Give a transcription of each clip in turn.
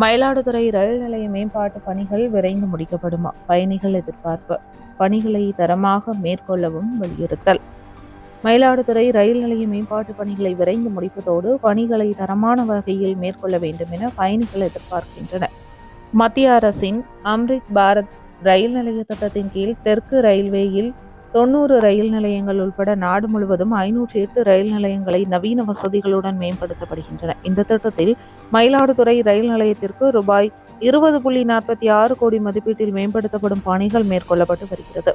மயிலாடுதுறை ரயில் நிலைய மேம்பாட்டு பணிகள் விரைந்து முடிக்கப்படுமா? பயணிகள் எதிர்பார்ப்பு. பணிகளை தரமாக மேற்கொள்ளவும் வலியுறுத்தல். மயிலாடுதுறை ரயில் நிலைய மேம்பாட்டு பணிகளை விரைந்து முடிப்பதோடு பணிகளை தரமான வகையில் மேற்கொள்ள வேண்டும் என பயணிகள் எதிர்பார்க்கின்றனர். மத்திய அரசின் அம்ரித் பாரத் ரயில் நிலைய திட்டத்தின் கீழ் தெற்கு ரயில்வேயில் தொண்ணூறு ரயில் நிலையங்கள் உள்பட நாடு முழுவதும் ஐநூற்றி எட்டு ரயில் நிலையங்களை நவீன வசதிகளுடன் மேம்படுத்தப்படுகின்றன. இந்த திட்டத்தில் மயிலாடுதுறை ரயில் நிலையத்திற்கு ரூபாய் இருபது புள்ளி நாற்பத்தி ஆறு கோடி மதிப்பீட்டில் மேம்படுத்தப்படும் பணிகள் மேற்கொள்ளப்பட்டு வருகிறது.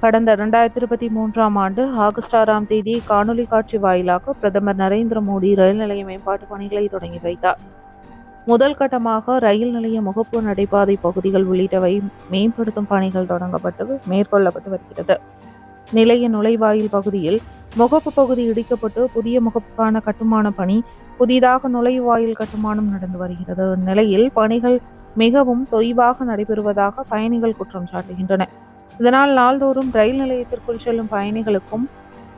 கடந்த இரண்டாயிரத்தி இருபத்தி மூன்றாம் ஆண்டு ஆகஸ்ட் ஆறாம் தேதி காணொலி காட்சி வாயிலாக பிரதமர் நரேந்திர மோடி ரயில் நிலைய மேம்பாட்டு பணிகளை தொடங்கி வைத்தார். முதல் கட்டமாக ரயில் நிலைய முகப்பு நடைபாதை பகுதிகள் உள்ளிட்டவை மேம்படுத்தும் பணிகள் தொடங்கப்பட்டு மேற்கொள்ளப்பட்டு வருகிறது. நிலைய நுழைவாயில் பகுதியில் முகப்பு பகுதி இடிக்கப்பட்டு புதிய முகப்புக்கான கட்டுமான பணி புதிதாக நுழைவாயில் கட்டுமானம் நடந்து வருகிறது. நிலையில் பணிகள் மிகவும் தொய்வாக நடைபெறுவதாக பயணிகள் குற்றம் சாட்டுகின்றன. இதனால் நாள்தோறும் ரயில் நிலையத்திற்குள் செல்லும் பயணிகளுக்கும்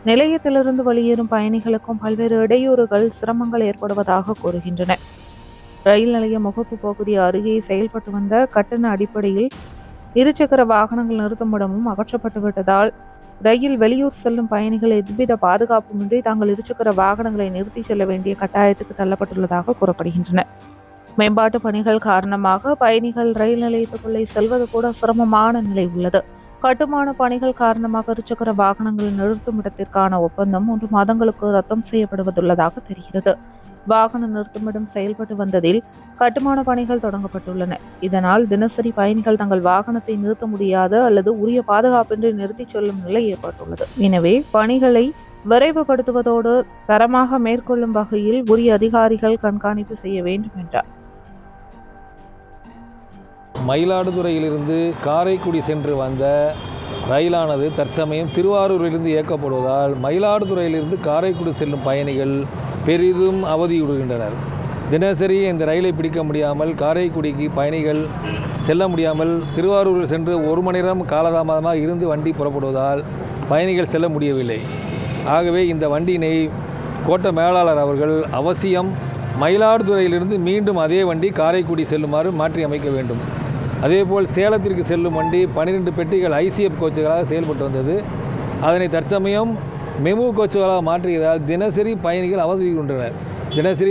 நிலையத்திலிருந்து வெளியேறும் பயணிகளுக்கும் பல்வேறு இடையூறுகள் சிரமங்கள் ஏற்படுவதாக கூறுகின்றன. ரயில் நிலைய முகப்பு பகுதி அருகே செயல்பட்டு வந்த கட்டண அடிப்படையில் இருசக்கர வாகனங்கள் நிறுத்துமிடமும் அகற்றப்பட்டு விட்டதால் ரயில் வெளியூர் செல்லும் பயணிகள் எவ்வித பாதுகாப்புமின்றி தாங்கள் இருசக்கர வாகனங்களை நிறுத்தி செல்ல வேண்டிய கட்டாயத்துக்கு தள்ளப்பட்டுள்ளதாக கூறப்படுகின்றன. மேம்பாட்டு பணிகள் காரணமாக பயணிகள் ரயில் நிலையத்துக்குள்ளே செல்வது கூட சிரமமான நிலை உள்ளது. கட்டுமான பணிகள் காரணமாக இருசக்கர வாகனங்கள் நிறுத்தும் இடத்திற்கான ஒப்பந்தம் மூன்று மாதங்களுக்கு ரத்தம் செய்யப்படுவதுள்ளதாக தெரிகிறது. வாகன நிறுத்துமிடம் செயல்பட்டு வந்ததில் கட்டுமான பணிகள் தொடங்கப்பட்டுள்ளன. இதனால் தினசரி பயணிகள் தங்கள் வாகனத்தை நிறுத்த முடியாத அல்லது உரிய பாதுகாப்பின்றி நிறுத்திச் செல்லும் நிலை ஏற்பட்டுள்ளது. எனவே பணிகளை விரைவுபடுத்துவதோடு தரமாக மேற்கொள்ளும் வகையில் உரிய அதிகாரிகள் கண்காணிப்பு செய்ய வேண்டும் என்றார். மயிலாடுதுறையிலிருந்து காரைக்குடி சென்று வந்த ரயிலானது தற்சமயம் திருவாரூரிலிருந்து இயக்கப்படுவதால் மயிலாடுதுறையிலிருந்து காரைக்குடி செல்லும் பயணிகள் பெரிதும் அவதியுறுகின்றனர். தினசரி இந்த ரயிலை பிடிக்க முடியாமல் காரைக்குடிக்கு பயணிகள் செல்ல முடியாமல் திருவாரூரில் சென்று ஒரு மணி நேரம் காலதாமதமாக இருந்து வண்டி புறப்படுவதால் பயணிகள் செல்ல முடியவில்லை. ஆகவே இந்த வண்டியினை கோட்ட மேலாளர் அவர்கள் அவசியம் மயிலாடுதுறையிலிருந்து மீண்டும் அதே வண்டி காரைக்குடி செல்லுமாறு மாற்றி அமைக்க வேண்டும். அதேபோல் சேலத்திற்கு செல்லும் வண்டி பன்னிரெண்டு பெட்டிகள் ஐசிஎஃப் கோச்சுகளாக செயல்பட்டு வந்தது. அதனை தற்சமயம் மெமு கோச்சுகளாக மாற்றியதால் தினசரி பயணிகள் அவதியுகின்றனர் தினசரி